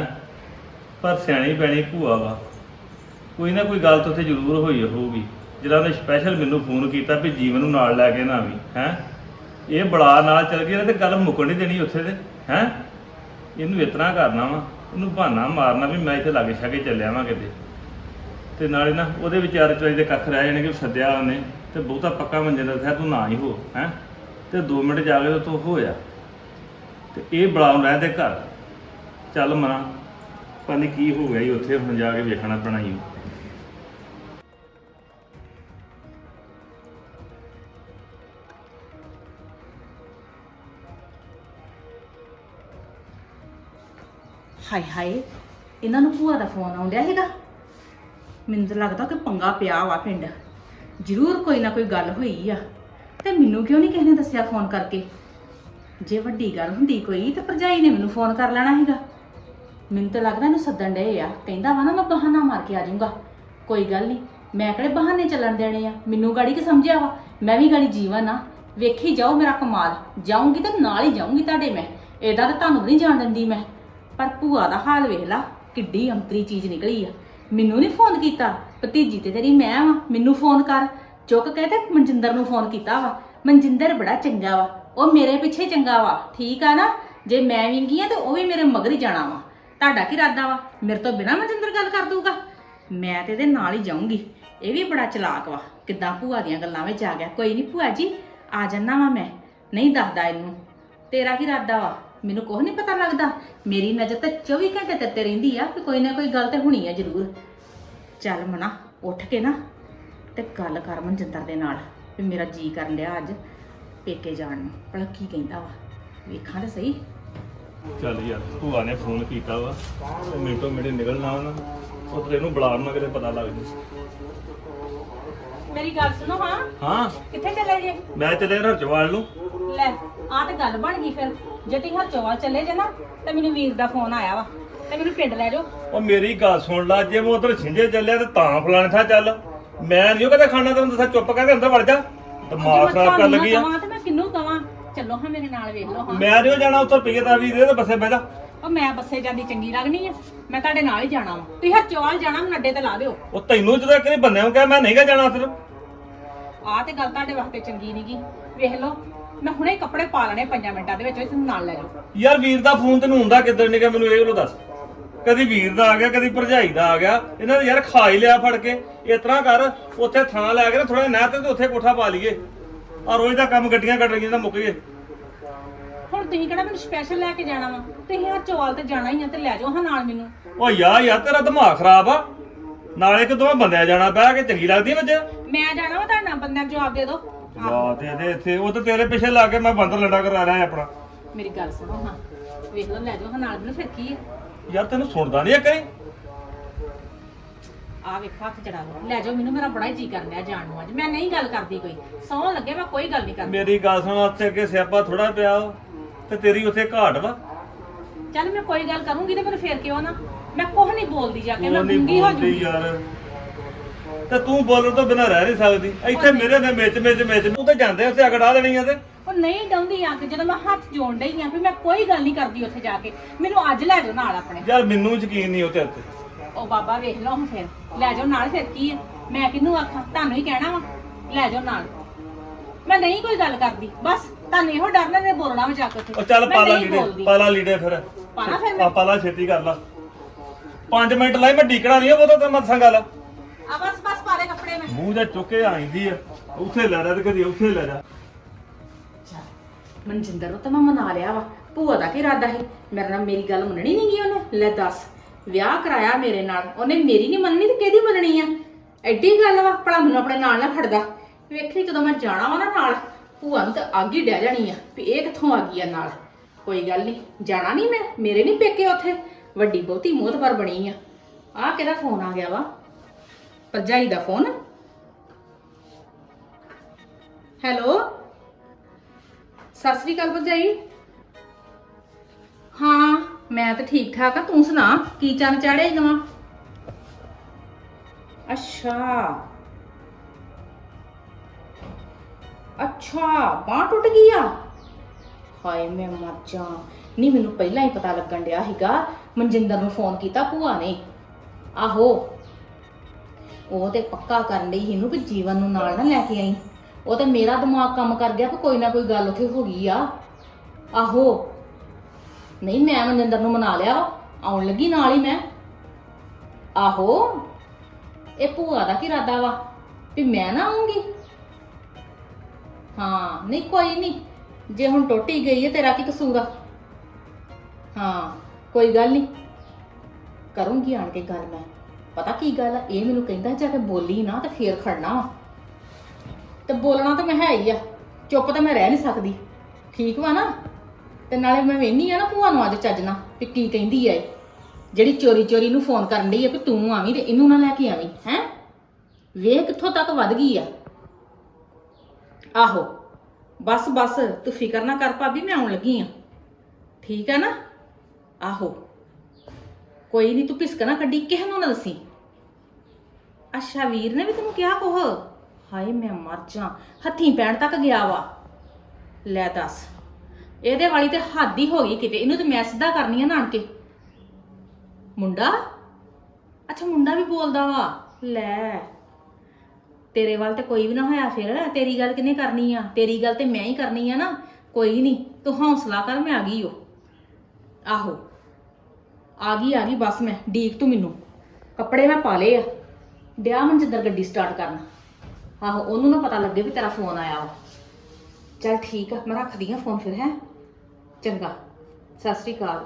D: ਪਰ ਸਿਆਣੀ ਪੈਣੀ ਭੂਆ ਵਾ। ਕੋਈ ਨਾ ਕੋਈ ਗੱਲ ਤਾਂ ਉੱਥੇ ਜ਼ਰੂਰ ਹੋਈ ਹੋਊਗੀ। ਜਿਹੜਾ ਨੇ ਸਪੈਸ਼ਲ ਮੈਨੂੰ ਫੋਨ ਕੀਤਾ ਵੀ ਜੀਵਨ ਨੂੰ ਨਾਲ ਲੈ ਕੇ ਨਾ ਵੀ ਹੈ? ਇਹ ਬੜਾ ਨਾਲ ਚੱਲ ਗਈ ਨਾ ਤੇ ਗੱਲ ਮੁੱਕਣ ਨਹੀਂ ਦੇਣੀ ਉੱਥੇ ਤੇ, ਹੈ? ਇਹਨੂੰ ਇਤਨਾ ਕਰਨਾ ਵਾ, ਇਹਨੂੰ ਬਹਾਨਾ ਮਾਰਨਾ ਵੀ ਮੈਂ ਇੱਥੇ ਲਾਗੇ ਛਾਗੇ ਚੱਲਿਆ ਵਾਂ ਕਿਤੇ। ਤੇ ਨਾਲੇ ਨਾ ਉਹਦੇ ਵਿਚਾਰ ਚ ਦੇ ਕੱਖ ਰਹਿ ਜਾਣੇ ਕਿ ਸੱਦਿਆ ਉਹਨੇ, ਤੇ ਬਹੁਤਾ ਪੱਕਾ ਮੰਜੇ ਦਾ ਦੱਸਿਆ ਤੂੰ ਨਾ ਹੀ ਹੋ, ਹੈ? ਤੇ 2 ਮਿੰਟ ਜਾ ਕੇ ਤੂੰ ਹੋਇਆ ਤੇ ਇਹ ਬੁਲਾਉਣ ਰਹਿ ਦੇ ਘਰ। ਚੱਲ ਮਨਾ ਪਤਾ ਨਹੀਂ ਕੀ ਹੋ ਗਿਆ ਈ ਉੱਥੇ, ਹੁਣ ਜਾ ਕੇ ਵੇਖਣਾ ਪੈਣਾ ਈ
E: ਹਾਏ ਹਾਏ, ਇਹਨਾਂ ਨੂੰ ਭੂਆ ਦਾ ਫੋਨ ਆਉਂਦਿਆ ਹੈਗਾ ਮੈਨੂੰ ਤਾਂ ਲੱਗਦਾ ਕਿ ਪੰਗਾ ਪਿਆ ਵਾ ਪਿੰਡ। ਜ਼ਰੂਰ ਕੋਈ ਨਾ ਕੋਈ ਗੱਲ ਹੋਈ ਆ। ਤੇ ਮੈਨੂੰ ਕਿਉਂ ਨਹੀਂ ਕਿਸੇ ਨੇ ਦੱਸਿਆ ਫੋਨ ਕਰਕੇ? ਜੇ ਵੱਡੀ ਗੱਲ ਹੁੰਦੀ ਕੋਈ, ਤਾਂ ਭਰਜਾਈ ਨੇ ਮੈਨੂੰ ਫੋਨ ਕਰ ਲੈਣਾ ਹੈਗਾ ਮੈਨੂੰ ਤਾਂ ਲੱਗਦਾ ਇਹਨੂੰ ਸੱਦਣ ਡਏ ਆ। ਕਹਿੰਦਾ ਵਾ ਨਾ, ਮੈਂ ਬਹਾਨਾ ਮਾਰ ਕੇ ਆ ਜਾਊਂਗਾ। ਕੋਈ ਗੱਲ ਨਹੀਂ, ਮੈਂ ਕਿਹੜੇ ਬਹਾਨੇ ਚੱਲਣ ਦੇਣੇ ਆ? ਮੈਨੂੰ ਗਾੜੀ ਕਿ ਸਮਝਿਆ ਵਾ? ਮੈਂ ਵੀ ਗਾੜੀ ਜੀਵਨ ਆ। ਵੇਖੀ ਜਾਓ ਮੇਰਾ ਕਮਾਲ। ਜਾਊਂਗੀ ਤਾਂ ਨਾਲ ਹੀ ਜਾਊਂਗੀ ਤੁਹਾਡੇ ਮੈਂ। ਇਹਦਾ ਤਾਂ ਤੁਹਾਨੂੰ ਨਹੀਂ ਜਾਣ ਦਿੰਦੀ ਮੈਂ। ਪਰ ਭੂਆ ਦਾ ਹਾਲ ਵੇਖ ਲਾ, ਕਿੱਡੀ ਅੰਤਰੀ ਚੀਜ਼ ਨਿਕਲੀ ਆ। ਮੈਨੂੰ ਨਹੀਂ ਫੋਨ ਕੀਤਾ। ਭਤੀਜੀ ਤੇ ਤੇਰੀ ਮੈਂ ਵਾ, ਮੈਨੂੰ ਫੋਨ ਕਰ। ਚੁੱਕ ਕੇ ਤੇ ਮਨਜਿੰਦਰ ਨੂੰ ਫੋਨ ਕੀਤਾ ਵਾ। ਮਨਜਿੰਦਰ ਬੜਾ ਚੰਗਾ ਵਾ, ਉਹ ਮੇਰੇ ਪਿੱਛੇ ਚੰਗਾ ਵਾ, ਠੀਕ ਆ ਨਾ? ਜੇ ਮੈਂ ਵਿੰਗੀ ਆ ਤੇ ਉਹ ਵੀ ਮੇਰੇ ਮਗਰ ਹੀ ਜਾਣਾ ਵਾ। ਤੁਹਾਡਾ ਕੀ ਇਰਾਦਾ ਵਾ? ਮੇਰੇ ਤੋਂ ਬਿਨਾ ਮਨਜਿੰਦਰ ਗੱਲ ਕਰ ਦੂਗਾ ਮੈਂ ਤੇ ਇਹਦੇ ਨਾਲ ਹੀ ਜਾਊਂਗੀ। ਇਹ ਵੀ ਬੜਾ ਚਲਾਕ ਵਾ। ਕਿੱਦਾਂ ਭੂਆ ਦੀਆਂ ਗੱਲਾਂ ਵਿੱਚ ਆ ਗਿਆ? ਕੋਈ ਨਹੀਂ ਭੂਆ ਜੀ, ਆ ਜੰਨਾ ਵਾ ਮੈਂ। ਨਹੀਂ ਦੱਸਦਾ ਇਹਨੂੰ। ਤੇਰਾ ਕੀ ਇਰਾਦਾ ਵਾ? ਮੈਨੂੰ ਕੁਝ ਨਹੀਂ ਪਤਾ ਲੱਗਦਾ। ਮੇਰੀ ਨਜ਼ਰ ਤਾਂ 24 ਘੰਟੇ ਤੇ ਤੇ ਰਹਿੰਦੀ ਆ ਕਿ ਕੋਈ ਨਾ ਕੋਈ ਗੱਲ ਤੇ ਹੋਣੀ ਆ ਜ਼ਰੂਰ। ਚੱਲ ਮਨਾ ਉੱਠ ਕੇ ਨਾ ਤੇ ਗੱਲ ਕਰ ਮਨਜਿੰਦਰ ਦੇ ਨਾਲ ਵੀ ਮੇਰਾ ਜੀ ਕਰਨ ਲਿਆ ਅੱਜ ਪੇਕੇ ਜਾਣ ਨੂੰ। ਭਲਾ ਕੀ ਕਹਿੰਦਾ ਵਾ? ਵੇਖਾਂ ਤਾਂ ਸਹੀ।
D: ਚੱਲ ਯਾਰ ਭੂਆ ਨੇ ਫੋਨ ਕੀਤਾ ਵਾ। ਤੇ ਮਿੰਟੋ ਤੋਂ ਮਿੰਟ ਨਿਕਲਣਾ ਵਾ ਨਾ ਉਹ ਤੇ ਇਹਨੂੰ ਬੁਲਾਉਣ ਨਾ ਕਿਤੇ ਪਤਾ ਲੱਗ ਜੇ।
E: ਮੇਰੀ ਗੱਲ ਸੁਣੋ ਹਾਂ।
D: ਹਾਂ।
E: ਕਿੱਥੇ ਚੱਲੇ ਜੇ?
D: ਮੈਂ ਚੱਲੇ ਰਜਵਾਲ ਨੂੰ।
E: ਲੈ ਆ ਤੇ ਗੱਲ ਬਣ ਗਈ ਫਿਰ। ਜੇ ਤੁਸੀਂ ਹਰਚੋਵਾਲ ਚੱਲੇ ਜੇ ਨਾ ਤੇ ਮੈਨੂੰ ਵੀਰ ਦਾ ਫੋਨ ਆਇਆ ਵਾ ਤੇ ਮੈਨੂੰ ਪਿੰਡ ਲੈ ਜਾਓ।
D: ਉਹ ਮੇਰੀ ਗੱਲ ਸੁਣ ਲਾ ਜੇ ਮੈਂ ਉਧਰ ਛਿੰਝੇ ਚੱਲਿਆ ਤੇ ਤਾਂ ਫਲਾਣੇ ਥਾਂ ਚੱਲ। ਮੈਂ ਨਹੀਂ ਕਦੇ ਖਾਣਾ ਤੈਨੂੰ ਦੱਸਿਆ ਚੁੱਪ ਕਰਕੇ ਅੰਦਰ ਵੜ ਜਾ। ਦਿਮਾਗ ਖਰਾਬ ਕਰਨ ਲੱਗੀ ਆ।
E: ਤੇ ਮੈਂ ਕਿੰਨੂੰ ਕਵਾਂ? ਚੱਲੋ ਹਾਂ ਮੇਰੇ ਨਾਲ ਵੇਖ ਲਓ ਹਾਂ।
D: ਮੈਂ ਨਹੀਂ ਜਾਣਾ ਉੱਥੇ ਪਈਏ ਤਾਂ ਵੀ ਦੇ ਤੇ ਬੱਸੇ ਬਹਿ ਜਾ।
E: ਉਹ ਮੈਂ ਬੱਸੇ ਜਾਂਦੀ ਚੰਗੀ ਲੱਗਣੀ ਆ। ਮੈਂ ਤੁਹਾਡੇ ਨਾਲ ਹੀ ਜਾਣਾ ਵਾ। ਤੁਸੀਂ ਹਰਚੋਵਾਲ ਜਾਣਾ ਮੈਨੂੰ ਅੱਡੇ ਤੇ ਲਾ ਦਿਓ।
D: ਉਹ ਤੈਨੂੰ ਜਦੋਂ ਕਿਤੇ ਬੰਦੇ ਨੂੰ ਕਿਹਾ ਮੈਂ ਨਹੀਂ ਗਾ ਜਾਣਾ ਫਿਰ
E: ਆਹ ਤੇ ਗੱਲ ਤੁਹਾਡੇ ਵਾਸਤੇ ਚੰਗੀ ਨਹੀਂਗੀ ਵੇਖ ਲਓ ਮੈਂ ਹੁਣੇ ਕੱਪੜੇ ਪਾ ਲੈਣੇ ਪੰਜਾਂ ਮਿੰਟਾਂ ਦੇ ਵਿੱਚ ਵਿੱਚ ਨਾਲ ਲੈ ਜਾਓ।
D: ਯਾਰ ਵੀਰ ਦਾ ਫੋਨ ਤੈਨੂੰ ਹੁੰਦਾ ਕਿੱਦਾਂ ਨਿਕਾ ਮੈਨੂੰ ਇਹ ਲੋ ਦੱਸ। ਕਦੀ ਵੀਰ ਦਾ ਆ ਗਿਆ ਕਦੀ ਭਰਜਾਈ ਦਾ ਆ ਗਿਆ। ਇਹਨਾਂ ਨੇ ਯਾਰ ਖਾ ਹੀ ਲਿਆ ਫੜ ਕੇ। ਇਸ ਤਰ੍ਹਾਂ ਕਰ ਉੱਥੇ ਥਾਂ ਲੈ ਕੇ ਨਾ ਥੋੜਾ ਨਹਿਰ ਤੇ ਤੇ ਉੱਥੇ ਕੋਠਾ ਪਾ ਲਈਏ। ਆ ਰੋਜ਼ ਦਾ ਕੰਮ ਗੱਡੀਆਂ ਕੱਢ ਰਹੀਆਂ ਤਾਂ ਮੁੱਕ ਗਏ
E: ਹੁਣ ਤੁਸੀਂ ਕਿਹੜਾ ਮੈਨੂੰ ਸਪੈਸ਼ਲ ਲੈ ਕੇ ਜਾਣਾ ਵਾ? ਤੁਸੀਂ ਹਰਚੋਵਾਲ ਤੇ ਜਾਣਾ ਹੀ ਆ ਤੇ ਲੈ ਜਾਓ ਹਾਂ ਨਾਲ ਮੈਨੂੰ।
D: ਓ ਯਾਰ ਯਾਰ ਤੇਰਾ ਦਿਮਾਗ ਖਰਾਬ ਆ। ਨਾਲੇ ਕਿ ਦੋਵੇਂ ਬੰਦਿਆਂ ਜਾਣਾ ਬਹਿ ਕੇ ਚੰਗੀ ਲੱਗਦੀ ਵਿੱਚ।
E: ਮੈਂ ਜਾਣਾ ਵਾ ਤੁਹਾਡੇ ਬੰਦਿਆਂ ਨੂੰ ਜਵਾਬ ਦੇ ਦਿਓ।
D: ਲਾ ਦੇ ਦੇ ਇੱਥੇ ਉਹ ਤੇ ਤੇਰੇ ਪਿੱਛੇ ਲਾ ਕੇ ਮੈਂ ਬੰਦਰ ਲੜਾ ਕਰਾ ਰਿਹਾ ਆਪਣਾ।
E: ਮੇਰੀ ਗੱਲ ਸੁਣੋ ਹਾਂ। ਵੇਖ ਲਓ ਲੈ ਜਾਓ ਹਾਂ ਨਾਲ ਮੈਨੂੰ ਫਿਰ ਕੀ ਆ?
D: ਯਾਰ ਤੈਨੂੰ ਸੁਣਦਾ ਨਹੀਂ ਕਰੀ
E: ਆ ਵੇਖੋ ਹੱਥ ਜੜਾ ਲਓ। ਲੈ ਜਾਓ ਮੈਨੂੰ ਮੇਰਾ ਬੜਾ ਹੀ ਜੀ ਕਰਨ ਡਿਆ ਜਾਣ ਨੂੰ ਅੱਜ। ਮੈਂ ਨਹੀਂ ਗੱਲ ਕਰਦੀ ਕੋਈ। ਸੌਂ ਲੱਗੇ ਮੈਂ ਕੋਈ ਗੱਲ ਨਹੀਂ ਕਰਦੀ।
D: ਮੇਰੀ ਗੱਲ ਸੁਣ ਉੱਥੇ ਅੱਗੇ ਸਿਆਪਾ ਥੋੜਾ ਪਿਆ ਵਾ, ਤੇ ਤੇਰੀ ਉੱਥੇ ਘਾਟ ਵਾ।
E: ਚੱਲ ਮੈਂ ਕੋਈ ਗੱਲ ਕਰੂੰਗੀ ਤੇ ਮੈਨੂੰ ਫੇਰ ਕਿਉਂ ਨਾ? ਮੈਂ ਕੁਝ ਨਹੀਂ ਬੋਲਦੀ ਜਾ ਕੇ ਮੈਂ
D: ਉਹ ਨਹੀਂ
E: ਗੁੰਗੀ ਹੋ
D: ਬੋਲਦੀ
E: ਜੂਗੀ।
D: ਯਾਰ। ਤੇ ਤੂੰ ਬੋਲਣ ਤੋਂ ਬਿਨਾਂ ਰਹਿ ਨਹੀਂ ਸਕਦੀ। ਇੱਥੇ ਮੇਰੇ ਨੇ ਵਿੱਚ ਵਿੱਚ ਵਿੱਚ ਤੂੰ ਤੇ ਜਾਂਦੇ ਉੱਥੇ ਅਗੜਾ ਦੇਣੀ ਆ ਤੇ।
E: ਉਹ ਨਹੀਂ ਡਾਉਂਦੀ ਆ ਕਿ ਜਦੋਂ ਮੈਂ ਹੱਥ ਜੋੜ ਡਈ ਆ ਵੀ ਮੈਂ ਕੋਈ ਗੱਲ ਨਹੀਂ ਕਰਦੀ ਉੱਥੇ ਜਾ ਕੇ। ਮੈਨੂੰ ਅੱਜ ਲੈ ਜਾਓ ਨਾਲ ਆਪਣੇ।
D: ਯਾਰ ਮੈਨੂੰ ਯਕੀਨ ਨਹੀਂ ਉੱਤੇ ਉੱਤੇ
E: ਉਹ ਬਾਬਾ ਵੇਖ ਲਓ ਹੁਣ ਫਿਰ। ਲੈ ਜਾਓ ਨਾਲ ਫਿਰ ਕੀ ਆ। ਮੈਂ ਕਿਹਨੂੰ ਆਖਾਂ? ਤੁਹਾਨੂੰ ਹੀ ਕਹਿਣਾ ਵਾ। ਲੈ ਜਾਓ ਨਾਲ। ਮੈਂ ਨਹੀਂ ਕੋਈ ਗੱਲ ਕਰਦੀ। ਬਸ ਤੁਹਾਨੂੰ ਇਹੋ ਡਰ ਨਾ ਬੋਲਣਾ ਵਾ ਜਾ ਕੇ ਉੱਥੇ।
D: ਉਹ ਚੱਲ
E: ਮੈਂ
D: ਪਾਲਾ
E: ਨਹੀਂ
D: ਲੀੜੇ
E: ਬੋਲਦੀ।
D: ਪਾਲਾ ਲੀੜੇ ਫਿਰ।
E: ਪਾਲਾ ਫਿਰ
D: ਆ
E: ਮੈਂ
D: ਪਾਲਾ ਛੇਤੀ ਕਰ ਲਾ। 5 ਮਿੰਟ ਲਾਈ ਮੈਂ ਡੀਕਣਾ ਨਹੀਂ ਉਹ ਤਾਂ ਤੇ ਮੱਥਾਂ ਗੱਲ।
E: ਆ ਬਸ ਦੇ ਕੱਪੜੇ ਮੈਂ
D: ਮੂੰਹ ਜਾ ਚੁੱਕੇ ਆਈਂਦੀ ਆ। ਉੱਥੇ ਲੈ ਜਾ ਤੇ ਕਦੀ ਉੱਥੇ ਲੈ ਜਾ।
E: ਮਨਜਿੰਦਰ ਨੂੰ ਤਾਂ ਮੈਂ ਮਨਾ ਲਿਆ ਵਾ। ਭੂਆ ਦਾ ਕੀ ਇਰਾਦਾ ਸੀ? ਮੇਰੇ ਨਾਲ ਮੇਰੀ ਗੱਲ ਮੰਨਣੀ ਨਹੀਂ ਗਈ ਉਹਨੇ? ਲੈ ਦੱਸ ਵਿਆਹ ਕਰਾਇਆ ਮੇਰੇ ਨਾਲ। ਉਹਨੇ ਮੇਰੀ ਨਹੀਂ ਮੰਨਣੀ ਤੇ ਕਿਹਦੀ ਮੰਨਣੀ ਆ? ਐਡੀ ਗੱਲ ਵਾ ਭਲਾ ਮੈਨੂੰ ਆਪਣੇ ਨਾਲ ਨਾ ਖੜਦਾ। ਵੇਖੀ ਜਦੋਂ ਮੈਂ ਜਾਣਾ ਵਾ ਨਾ ਨਾਲ ਭੂਆ ਨੂੰ ਤਾਂ ਅੱਗ ਹੀ ਡਹਿ ਜਾਣੀ ਆ ਵੀ ਇਹ ਕਿੱਥੋਂ ਆ ਗਈ ਆ ਨਾਲ। ਕੋਈ ਗੱਲ ਨਹੀਂ ਜਾਣਾ ਨਹੀਂ ਮੈਂ ਮੇਰੇ ਨਹੀਂ ਪੇਕੇ ਉੱਥੇ। ਵੱਡੀ ਬਹੁਤੀ ਮੋਹਤਬਰ ਬਣੀ ਆ। ਆਹ ਕਿਹਦਾ ਫੋਨ ਆ ਗਿਆ ਵਾ? ਭਰਜਾਈ ਦਾ ਫੋਨ। ਹੈਲੋ? ਸਤਿ ਸ੍ਰੀ ਅਕਾਲ ਭਰਜਾਈ। ਹਾਂ, ਮੈਂ ਤਾਂ ਠੀਕ ਠਾਕ ਆ, ਤੂੰ ਸੁਣਾ, ਕੀ ਚੰਨ ਚਾੜਿਆ ਨਵਾਂ? ਅੱਛਾ। ਅੱਛਾ, ਬਾਂਹ ਟੁੱਟ ਗਈ ਆ? ਹਾਏ, ਮੈਂ ਮਰ ਜਾ ਨਹੀਂ, ਮੈਨੂੰ ਪਹਿਲਾਂ ਹੀ ਪਤਾ ਲੱਗਣ ਡਿਆ ਸੀਗਾ, ਮਨਜਿੰਦਰ ਨੂੰ ਫੋਨ ਕੀਤਾ, ਭੂਆ ਨੇ। ਆਹੋ। ਉਹ ਤੇ ਪੱਕਾ ਕਰਨ ਲਈ ਇਹਨੂੰ ਕਿ ਜੀਵਨ ਨੂੰ ਨਾਲ ਨਾ ਲੈ ਕੇ ਆਈ। ਉਹ ਤੇ ਮੇਰਾ ਦਿਮਾਗ ਕੰਮ ਕਰ ਗਿਆ ਕਿ ਕੋਈ ਨਾ ਕੋਈ ਗੱਲ ਉੱਥੇ ਹੋ ਗਈ ਆ। ਆਹੋ। ਨਹੀਂ, ਮੈਂ ਮਨਿੰਦਰ ਨੂੰ ਮਨਾ ਲਿਆ ਵਾ। ਆਉਣ ਲੱਗੀ ਨਾਲ ਹੀ ਮੈਂ। ਆਹੋ। ਇਹ ਭੂਆ ਦਾ ਕੀ ਇਰਾਦਾ ਵਾ ਵੀ ਮੈਂ ਨਾ ਆਉਂਗੀ ਹਾਂ, ਨਹੀਂ ਕੋਈ ਨਹੀਂ। ਜੇ ਹੁਣ ਟੁੱਟੀ ਗਈ ਹੈ, ਤੇਰਾ ਕੀ ਕਸੂਰ ਆ? ਹਾਂ, ਕੋਈ ਗੱਲ ਨਹੀਂ। ਕਰੂੰਗੀ ਆਣ ਕੇ ਗੱਲ ਮੈਂ। ਪਤਾ ਕੀ ਗੱਲ ਆ? ਇਹ ਮੈਨੂੰ ਕਹਿੰਦਾ ਜਾ ਕੇ ਬੋਲੀ ਨਾ ਤੇ ਫੇਰ ਖੜਨਾ ਵਾ। ਤੇ ਬੋਲਣਾ ਤਾਂ ਮੈਂ ਹੈ ਹੀ ਆ। ਚੁੱਪ ਤਾਂ ਮੈਂ ਰਹਿ ਨਹੀਂ ਸਕਦੀ। ਠੀਕ ਵਾ ਨਾ? ਤੇ ਨਾਲੇ ਮੈਂ ਵੇਹਨੀ ਆ ਨਾ ਭੂਆ ਨੂੰ ਅੱਜ ਚੱਜਣਾ ਵੀ ਕੀ ਕਹਿੰਦੀ ਐ ਜਿਹੜੀ ਚੋਰੀ ਚੋਰੀ ਨੂੰ ਫੋਨ ਕਰਨ ਡਈ ਆ ਵੀ ਤੂੰ ਆਵੀਂ ਤੇ ਇਹਨੂੰ ਨਾ ਲੈ ਕੇ ਆਵੀਂ, ਹੈ? ਵੇਖ ਕਿੱਥੋਂ ਤੱਕ ਵੱਧ ਗਈ ਆ। ਆਹੋ, ਬਸ ਬਸ, ਤੂੰ ਫਿਕਰ ਨਾ ਕਰ ਭਾਬੀ, ਮੈਂ ਆਉਣ ਲੱਗੀ ਆ। ਠੀਕ ਆ ਨਾ? ਆਹੋ। ਕੋਈ ਨਹੀਂ ਤੂੰ ਪਿਸਕ ਨਾ ਕੱਢੀ ਕਿਸੇ ਨੂੰ ਨਾ ਦੱਸੀ? ਅੱਛਾ ਵੀਰ ਨੇ ਵੀ ਤੈਨੂੰ ਕਿਹਾ ਕੋਹ ਹਾਏ ਮੈਂ ਮਰ ਜਾ, ਹੱਥੀਂ ਪੈਣ ਤੱਕ ਗਿਆ ਵਾ। ਲੈ ਦੱਸ, ਇਹਦੇ ਵਾਲੀ ਤੇ ਹੱਦ ਹੀ ਹੋ ਗਈ ਕਿਤੇ, ਇਹਨੂੰ ਤੇ ਮੈਂ ਸਿੱਧਾ ਕਰਨੀ ਆ ਨਾਨਕੇ। ਮੁੰਡਾ? ਅੱਛਾ, ਮੁੰਡਾ ਵੀ ਬੋਲਦਾ ਵਾ। ਲੈ, ਤੇਰੇ ਵੱਲ ਤੇ ਕੋਈ ਵੀ ਨਾ ਹੋਇਆ ਫਿਰ, ਤੇਰੀ ਗੱਲ ਕਿਨੇ ਕਰਨੀ ਆ? ਤੇਰੀ ਗੱਲ ਤੇ ਮੈਂ ਹੀ ਕਰਨੀ ਆ ਨਾ, ਕੋਈ ਨਹੀਂ, ਤੂੰ ਹੌਸਲਾ ਕਰ, ਮੈਂ ਆ ਗਈ ਓ। ਆਹੋ, ਆ ਗਈ ਆ ਗਈ, ਬਸ ਮੈਂ, ਡੀਕ ਤੂੰ ਮੈਨੂੰ। ਕੱਪੜੇ ਮੈਂ ਪਾ ਲਏ ਆ। ਡਿਆ ਮਨਜਿੰਦਰ ਗੱਡੀ ਸਟਾਰਟ ਕਰਨ। ਆਹੋ, ਉਹਨੂੰ ਨਾ ਪਤਾ ਲੱਗੇ ਵੀ ਤੇਰਾ ਫੋਨ ਆਇਆ ਵਾ। ਚਲ ਠੀਕ ਆ, ਮੈਂ ਰੱਖਦੀ ਆ ਫੋਨ ਫਿਰ, ਹੈ। ਚੰਗਾ, ਸਤਿ ਸ੍ਰੀ ਅਕਾਲ।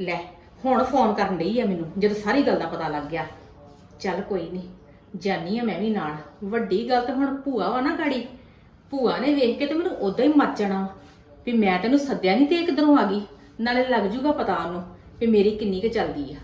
E: ਲੈ, ਹੁਣ ਫੋਨ ਕਰਨ ਡਈ ਆ ਮੈਨੂੰ, ਜਦੋਂ ਸਾਰੀ ਗੱਲ ਦਾ ਪਤਾ ਲੱਗ ਗਿਆ। ਚੱਲ ਕੋਈ ਨਹੀਂ ਜਾਨੀ ਆ ਮੈਂ ਵੀ ਨਾਲ। ਵੱਡੀ ਗੱਲ ਤਾਂ ਹੁਣ ਭੂਆ ਵਾ ਨਾ ਗਾੜੀ। ਭੂਆ ਨੇ ਵੇਖ ਕੇ ਤੇ ਮੈਨੂੰ ਉਦਾਂ ਹੀ ਮੱਚਣਾ ਵਾ, ਵੀ ਮੈਂ ਤੈਨੂੰ ਸੱਦਿਆ ਨਹੀਂ ਤੇ ਇਹ ਕਿਧਰੋਂ ਆ ਗਈ। ਨਾਲੇ ਲੱਗ ਜੂਗਾ ਪਤਾ ਉਹਨੂੰ ਵੀ ਮੇਰੀ ਕਿੰਨੀ ਕੁ ਚੱਲਦੀ ਆ।